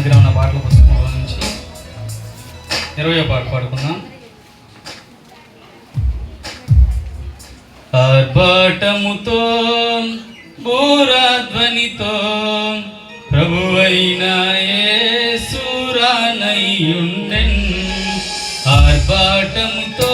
దగ్గర ఉన్న పాటల పుస్తకంలో నుంచి ఇరవై పాట పాడుకున్నాం ఆర్భాటముతో బోరాధ్వనితో ప్రభువైన సూరానయ్యుండెన్ ఆర్భాటముతో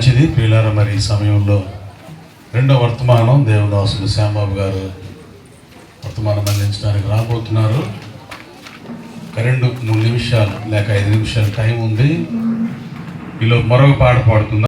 మంచిది. ప్రియులార మరి ఈ సమయంలో రెండో వర్తమానం దేవదాసులు శ్యాంబాబు గారు వర్తమానం అందించడానికి రాబోతున్నారు. రెండు మూడు నిమిషాలు లేక ఐదు నిమిషాలు టైం ఉంది. ఈలో మరొక పాట పాడుతున్నారు